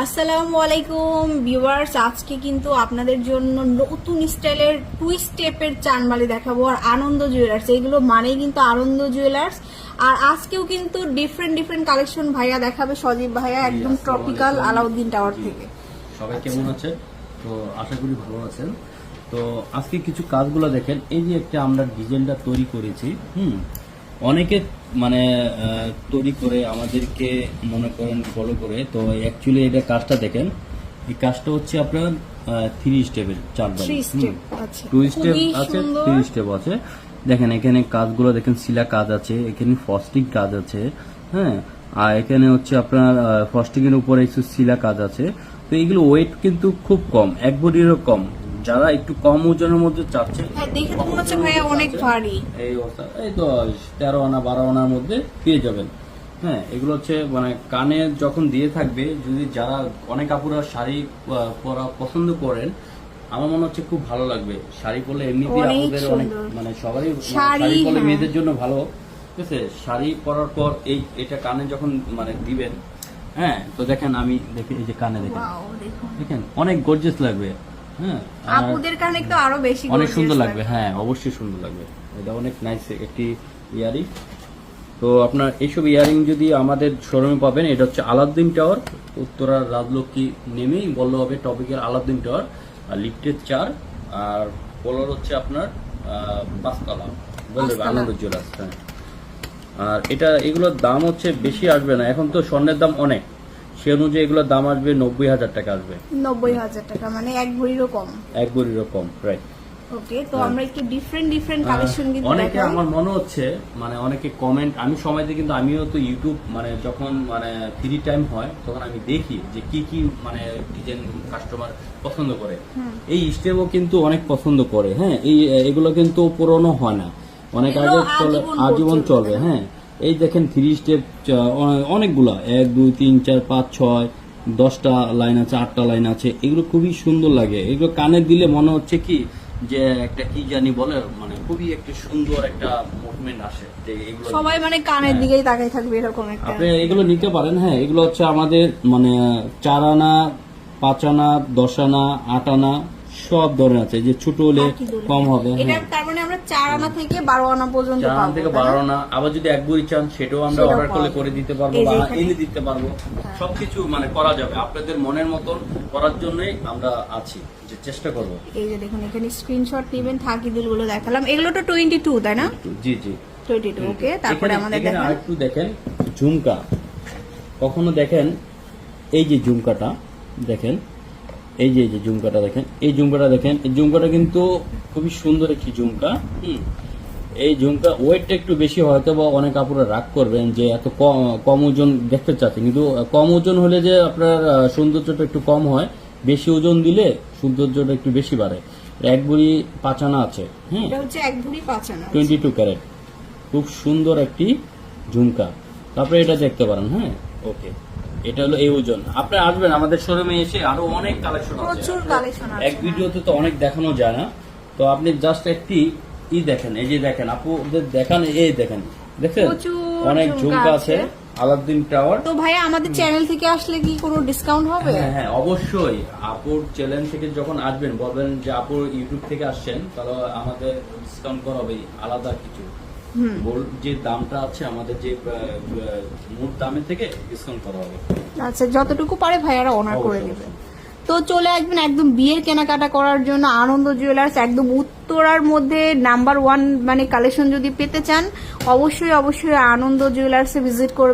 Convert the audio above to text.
আসসালামু আলাইকুম ভিউয়ার্স আজকে কিন্তু আপনাদের জন্য নতুন স্টাইলের টু স্টেপের চানমালি দেখাবো আর আনন্দ জুয়েলার্স এইগুলো মানেই কিন্তু আনন্দ জুয়েলার্স আর আজকেও কিন্তু ডিফারেন্ট ডিফারেন্ট কালেকশন ভাইয়া দেখাবে সজীব ভাইয়া একদম ট্রপিক্যাল আলাউদ্দিন টাওয়ার থেকে। সবাই কেমন আছে তো আশা করি ভালো আছেন। তো আজকে কিছু কাজগুলো দেখেন। এই যে একটা আমরা ডিজাইনটা তৈরি করেছি হুম অনেকে মানে তৈরি করে আমাদেরকে মনে করেন ফলো করে। তো অ্যাকচুয়ালি এটা কাজটা দেখেন এই কাজটা হচ্ছে আপনার থ্রি স্টেপের চার থ্রি স্টেপ আচ্ছা। টু স্টেপ আছে থ্রি স্টেপ আছে। দেখেন এখানে কাজগুলো দেখেন শিলা কাজ আছে এখানে ফস্টিং কাজ আছে হ্যাঁ। আর এখানে হচ্ছে আপনার ফস্টিং এর উপরে একটু সিলা কাজ আছে। তো এগুলো ওয়েট কিন্তু খুব কম এক বডিরও কম। যারা একটু কম ওজনের মধ্যে চাচ্ছে হ্যাঁ দেখে তো মনে হচ্ছে ভাইয়া অনেক ভারী। এই অবস্থা। এই তো তেরো আনা বারো আনার মধ্যে পেয়ে যাবেন। হ্যাঁ এগুলো হচ্ছে মানে কানে যখন দিয়ে থাকবে যদি যারা অনেক আপুরা শাড়ি পরা পছন্দ করেন আমার মনে হচ্ছে খুব ভালো লাগবে। শাড়ি পরলে এমনিতে আপুদের অনেক মানে সবারই মানে শাড়ি, শাড়ি পরলে হ্যাঁ। মেয়েদের জন্য ভালো। ঠিক আছে? শাড়ি পরার পর এই এটা কানে যখন মানে দিবেন হ্যাঁ তো দেখেন আমি দেখি এই যে কানে দেখেন। দেখেন। অনেক গর্জেস লাগবে। হ্যাঁ আপুদের কানে তো আরও বেশি অনেক সুন্দর লাগবে হ্যাঁ অবশ্যই সুন্দর লাগবে। এটা অনেক নাইস একটি ইয়ারিং তো আপনার এইসব ইয়ারিং যদি আমাদের শোরুমে পাবেন এটা হচ্ছে আলাউদ্দিন টাওয়ার উত্তরা রাজলক্ষ্মী নেমেই বলল হবে টপিকের আলাউদ্দিন টাওয়ার আর লিফটের চার আর বলার হচ্ছে আপনার পাঁচতলা বলবে। আনন্দ জুয়েলার্স হ্যাঁ। আর এটা এগুলোর দাম হচ্ছে বেশি আসবে না এখন তো স্বর্ণের দাম অনেক। সে অনুযায়ী এগুলোর দাম আসবে নব্বই হাজার টাকা আসবে। নব্বই হাজার টাকা মানে এক ভরিরও কম। এক বড়িরও কম রাইট ওকে তো আমরা একটু ডিফারেন্ট ডিফারেন্ট কালেকশন কিন্তু হ্যাঁ। অনেকে আমার মনে হচ্ছে মানে অনেকে কমেন্ট আমি সময়তে কিন্তু আমিও তো ইউটিউব মানে যখন মানে ফ্রি টাইম হয় তখন আমি দেখি যে কি কি মানে ডিজাইন কাস্টমার পছন্দ করে। এই স্টেপও কিন্তু অনেক পছন্দ করে হ্যাঁ। এই এগুলো কিন্তু পুরনো হয় না। অনেক আগে আজীবন চলবে হ্যাঁ। এই দেখেন থ্রি স্টেপ অনেকগুলা। এক দুই তিন চার পাঁচ ছয় দশটা লাইন আছে আটটা লাইন আছে। এগুলো খুবই সুন্দর লাগে। এগুলো কানে দিলে মনে হচ্ছে কি যে একটা কি জানি বলে মানে খুবই একটা সুন্দর একটা মুভমেন্ট আসে যে এগুলো সবাই মানে কানের দিকেই তাকাই থাকবে এরকম একটা। আপনি এগুলো নিতে পারেন হ্যাঁ। এগুলো হচ্ছে আমাদের মানে চার আনা পাঁচ আনা দশ আনা আট আনা সব ধরনের আছে যে ছোট হলে কম হবে এটা হ্যাঁ। তার মানে আমরা চার আনা থেকে বারো আনা পর্যন্ত চার আনা থেকে তাই না? বারো আনা আবার যদি এক বড়ি চান সেটাও আমরা অর্ডার করলে করে দিতে পারব বা এনে দিতে পারব। সবকিছু মানে করা যাবে আপনাদের মনের মতন করার জন্যই আমরা আছি যে চেষ্টা করব। এই যে দেখুন এখানে স্ক্রিনশট নেবেন থাকি গুলো দেখালাম। এগুলো তো টোয়েন্টি টু তাই না? জি জি। ওকে তারপরে আমাদের এখানে আরেকটু দেখেন ঝুমকা। কখনো দেখেন এই যে ঝুমকাটা দেখেন এই যে এই যে ঝুমকাটা দেখেন এই ঝুমকাটা দেখেন এই ঝুমকাটা কিন্তু খুবই সুন্দর একটি ঝুমকা। হুম। এই ঝুমকা ওয়েটটা একটু বেশি হয়তো বা অনেক আপুরা রাগ করবেন যে এত কম কম ওজন দেখতে চাচ্ছে কিন্তু কম ওজন হলে যে আপনার সৌন্দর্যটা একটু কম হয় বেশি ওজন দিলে সৌন্দর্যটা একটু বেশি বাড়ে। এক বুড়ি পাচানা আছে হ্যাঁ? হচ্ছে এক ভরি পাঁচ টোয়েন্টি টু ক্যারেট। খুব সুন্দর একটি ঝুমকা। তারপরে এটা দেখতে পারেন হ্যাঁ? ওকে। এটা হলো এই ওজন। আপনি আসবেন আমাদের শোরুমে এসে আরও অনেক কালেকশন আছে। প্রচুর কালেকশন আছে। এক ভিডিওতে তো অনেক দেখানো যায় না। তো আপনি জাস্ট একটি ই দেখেন এই যে দেখেন আপুদের দেখান এই দেখেন। প্রচুর অনেক ঝুমকা আছে। আলাউদ্দিন টাওয়ার তো ভাইয়া আমাদের চ্যানেল থেকে আসলে কি কোনো ডিসকাউন্ট হবে? হ্যাঁ হ্যাঁ অবশ্যই। আপুর চ্যানেল থেকে যখন আসবেন বলবেন যে আপুর ইউটিউব থেকে আসছেন তাহলে আমাদের ডিসকাউন্ট করা হবে আলাদা কিছু। গোল্ড যে দামটা আছে আমাদের যে আহ, দামের থেকে ডিসকাউন্ট করা হবে। আচ্ছা যতটুকু পারে ভাইয়ারা অনার করে দেবে তো চলে আসবেন একদম বিয়ের কেনাকাটা করার জন্য আনন্দ জুয়েলার্স একদম উত্তরার মধ্যে নাম্বার ওয়ান মানে কালেকশন যদি পেতে চান অবশ্যই অবশ্যই আনন্দ জুয়েলার্সে ভিজিট করবেন।